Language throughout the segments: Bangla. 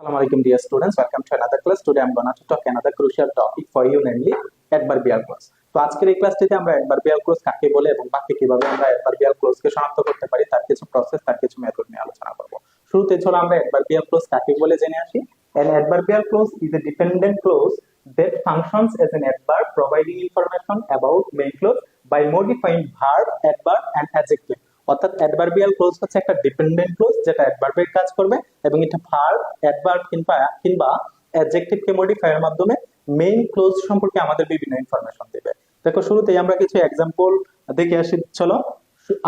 Assalamu alaikum dear students, welcome to another class. Today I'm gonna to talk another crucial topic for you namely adverbial clause. তো আজকের এই ক্লাসটিতে আমরা adverbial clause কাকে বলে এবং বাকি কীভাবে আমরা adverbial clause কে শনাক্ত করতে পারি তার কিছু প্রসেস তার কিছু মেথড নিয়ে আলোচনা করব শুরুতে চলো আমরা adverbial clause কাকে বলে জেনে আসি An adverbial clause is a dependent clause that functions as an adverb providing information about main clause by modifying verb, adverb and adjective. অর্থাৎ অ্যাডভার্বিয়াল ক্লোজ হচ্ছে একটা ডিপেন্ডেন্ট ক্লোজ যেটা অ্যাডভার্বের কাজ করবে এবং এটা ভার্ব অ্যাডভার্ব কিংবা কিংবা অ্যাডজেক্টিভকে মডিফাই এর মাধ্যমে মেইন ক্লোজ সম্পর্কে আমাদের বিভিন্ন ইনফরমেশন দেবে। দেখো, শুরুতেই আমরা কিছু এক্সাম্পল দেখে আসি। চলো,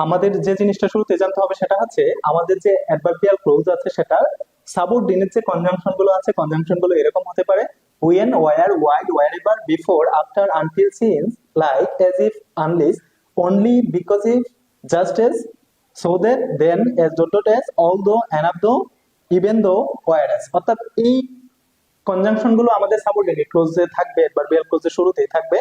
আমাদের যে জিনিসটা শুরুতে জানতে হবে সেটা হচ্ছে, আমাদের যে অ্যাডভার্বিয়াল ক্লোজ আছে সেটা সাবঅর্ডিনেট যে কনজাংশনগুলো আছে কনজাংশনগুলো এরকম হতে পারে। when, where, why, wherever, before, after, until, since, like, as if, unless, only because if just as so that then as dot dot as although and even though whereas অর্থাৎ এই কনজাংশনগুলো আমাদের সাবঅর্ডিনেট ক্লোজে থাকবে অ্যাডভার্বিয়াল ক্লোজের শুরুতেই থাকবে।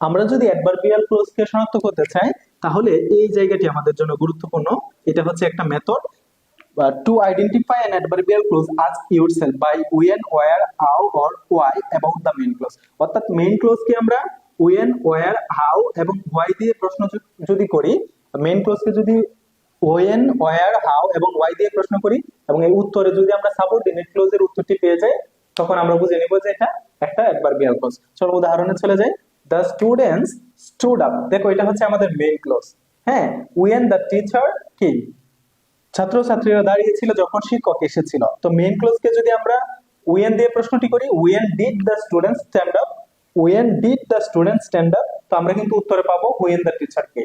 আমরা যদি অ্যাডভার্বিয়াল ক্লোজকে শনাক্ত করতে চাই, তাহলে এই জায়গাটি আমাদের জন্য গুরুত্বপূর্ণ। এটা হচ্ছে একটা method to identify an adverbial clause ask yourself by when where how or why about the main clause অর্থাৎ মেইন ক্লোজকে আমরা ওয়েন ওয়ার হাউ এবং ওয়াই দিয়ে প্রশ্ন যদি করি মেইন ক্লোজকে যদি ওয়েন ওয়ার হাউ এবং ওয়াই দিয়ে প্রশ্ন করি এবং এই উত্তরে যদি আমরা সাবঅর্ডিনেট ক্লোজের উত্তরটি পেয়ে যাই, তখন আমরা বুঝে নিব যে এটা একটা অ্যাডভার্বিয়াল ক্লোজ চলো উদাহরণে চলে যাই। দ্য স্টুডেন্টস স্টুড আপ দেখো, এটা হচ্ছে আমাদের মেইন ক্লোজ হ্যাঁ ওয়েন দ্য টিচার কি? ছাত্রছাত্রীরা দাঁড়িয়েছিল যখন শিক্ষক এসেছিল। তো মেইন ক্লোজকে যদি আমরা ওয়েন দিয়ে প্রশ্নটি করি when did the student stand up when did the student stand up তো আমরা কিন্তু উত্তরে পাবো ওয়েন দ্য টিচার কে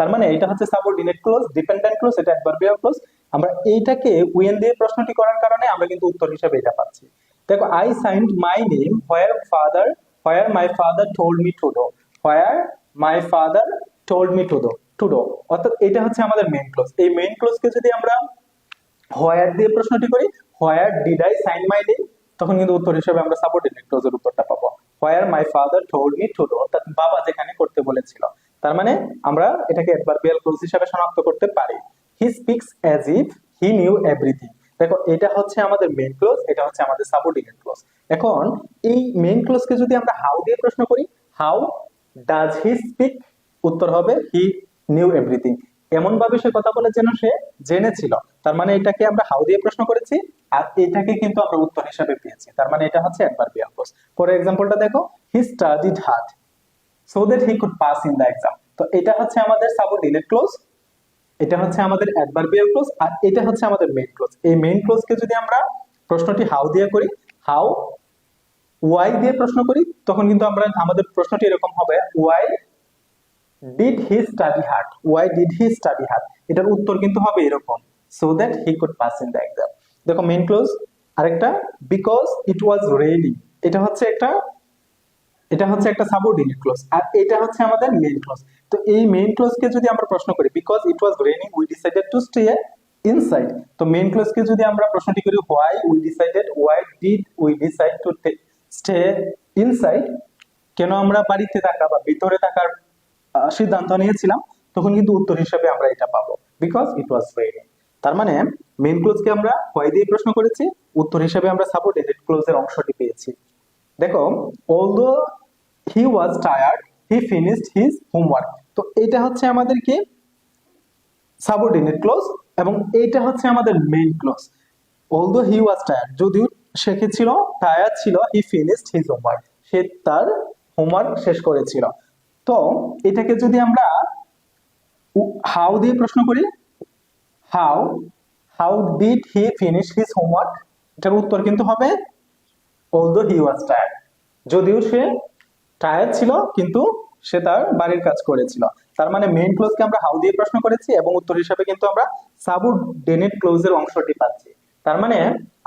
তার মানে এটা হচ্ছে সাবঅর্ডিনেট ক্লোজ ডিপেন্ডেন্ট ক্লোজ এটা অ্যাডভার্বিয়াল ক্লোজ আমরা এইটাকে ওয়েন দিয়ে প্রশ্নটি করার কারণে আমরা কিন্তু উত্তর হিসেবে এটা পাচ্ছি। দেখো I signed my name where father where my father told me to do where my father told me to do to do অর্থাৎ এটা হচ্ছে আমাদের মেইন ক্লোজ এই মেইন ক্লোজকে যদি আমরা হোয়ার দিয়ে প্রশ্নটি করি where did I sign my name তখন কিন্তু উত্তর হিসেবে আমরা সাবঅর্ডিনেট ক্লোজের উত্তরটা পাবো। Where my father told me to do অর্থাৎ বাবা যেখানে করতে বলেছিল। তার মানে আমরা এটাকে অ্যাডভার্বিয়াল ক্লোজ হিসেবে শনাক্ত করতে পারি। He speaks as if he knew everything দেখো, এটা হচ্ছে আমাদের মেইন ক্লোজ এটা হচ্ছে আমাদের সাবঅর্ডিনেট ক্লোজ এখন, এই মেইন ক্লোজকে যদি আমরা হাউ দিয়ে প্রশ্ন করি হাউ ডাজ হি স্পিক উত্তর হবে হি নিউ এভরিথিং এমন ভাবে সে কথা বলে যেন সে জেনেছিল। তার মানে এটাকে আমরা হাউ দিয়ে প্রশ্ন করেছি, আর এটাকে কিন্তু আমরা উত্তর হিসাবে পেয়েছি। তার মানে এটা হচ্ছে অ্যাডভার্বিয়াল ক্লোজ পরের এক্সাম্পলটা দেখো he studied hard so that he could pass in the exam তো এটা হচ্ছে আমাদের সাবঅর্ডিনেট ক্লোজ এটা হচ্ছে আমাদের অ্যাডভার্বিয়াল ক্লোজ আর এটা হচ্ছে আমাদের মেইন ক্লোজ এই মেইন ক্লোজকে যদি আমরা প্রশ্নটি হাউ দিয়ে করি হাউ ওয়াই দিয়ে প্রশ্ন করি, তখন কিন্তু আমরা, আমাদের প্রশ্নটি এরকম হবে why did he study hard why did he study hard এটার উত্তর কিন্তু হবে এরকম so that he could pass in the exam দেখো মেইন ক্লোজ আরেকটা বিকজ ইট ওয়াজ রেইনিং এটা হচ্ছে একটা এটা হচ্ছে একটা সাবঅর্ডিনেট ক্লোজ আর এটা হচ্ছে আমাদের মেইন ক্লোজ তো এই মেইন ক্লোজকে যদি আমরা প্রশ্ন করি because it was raining we decided to stay inside তো মেইন ক্লোজকে যদি আমরা প্রশ্নটি করি why we decided why did we decide to stay inside কেন আমরা বাড়িতে থাকা বা ভিতরে থাকার সিদ্ধান্ত নিয়েছিলাম, তখন কিন্তু উত্তর হিসেবে আমরা এটা পাবো বিকজ ইট ওয়াজ রেইনিং তার মানে মেইন ক্লোজকে আমরা হোয়াই দিয়ে প্রশ্ন করেছি, উত্তর হিসেবে আমরা সাবঅর্ডিনেট ক্লোজের অংশটি পেয়েছি। দেখো although he was tired he finished his homework তো এটা হচ্ছে আমাদের কি সাবঅর্ডিনেট ক্লোজ এবং এইটা হচ্ছে আমাদের main clause although he was tired যদিও সে কি ছিল? টায়ার্ড ছিল হি ফিনিশড হিজ হোমওয়ার্ক সে তার হোমওয়ার্ক শেষ করেছিল। তো এটাকে যদি আমরা হাউ দিয়ে প্রশ্ন করি? How how did he finish his homework এটার উত্তর কিন্তু হবে অলদো হি ওয়াজ টায়ার্ড যদিও সে টায়ার্ড ছিল, কিন্তু সে তার বাড়ির কাজ করেছিল। তার মানে মেইন ক্লোজকে আমরা হাউ দিয়ে প্রশ্ন করেছি এবং উত্তর হিসাবে কিন্তু আমরা সাবঅর্ডিনেট ক্লোজের অংশটি পাচ্ছি। তার মানে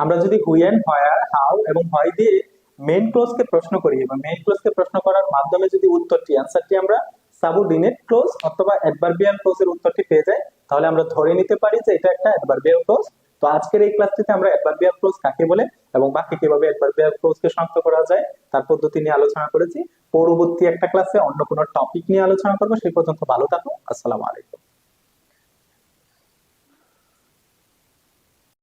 আমরা যদি হুইয়েন হোয়ার হাউ এবং হোয়াই দিয়ে মেইন ক্লোজকে প্রশ্ন করি এবং মেইন ক্লোজকে প্রশ্ন করার মাধ্যমে যদি উত্তরটি অ্যান্সারটি আমরা সাবঅর্ডিনেট ক্লোজ অথবা অ্যাডভার্বিয়াল ক্লোজের উত্তরটি পেয়ে যাই, তাহলে আমরা ধরে নিতে পারি যে এটা একটা অ্যাডভার্বিয়াল ক্লোজ তো আজকের এই ক্লাসটিতে আমরা অ্যাডভার্বিয়াল ক্লোজ কাকে বলে এবং বাকি কীভাবে অ্যাডভার্বিয়াল ক্লোজকে শনাক্ত করা যায়, তার পদ্ধতি নিয়ে আলোচনা করেছি। পরবর্তী একটা ক্লাসে অন্য কোনো টপিক নিয়ে আলোচনা করব, সেই পর্যন্ত ভালো থাকো, আসসালামু আলাইকুম।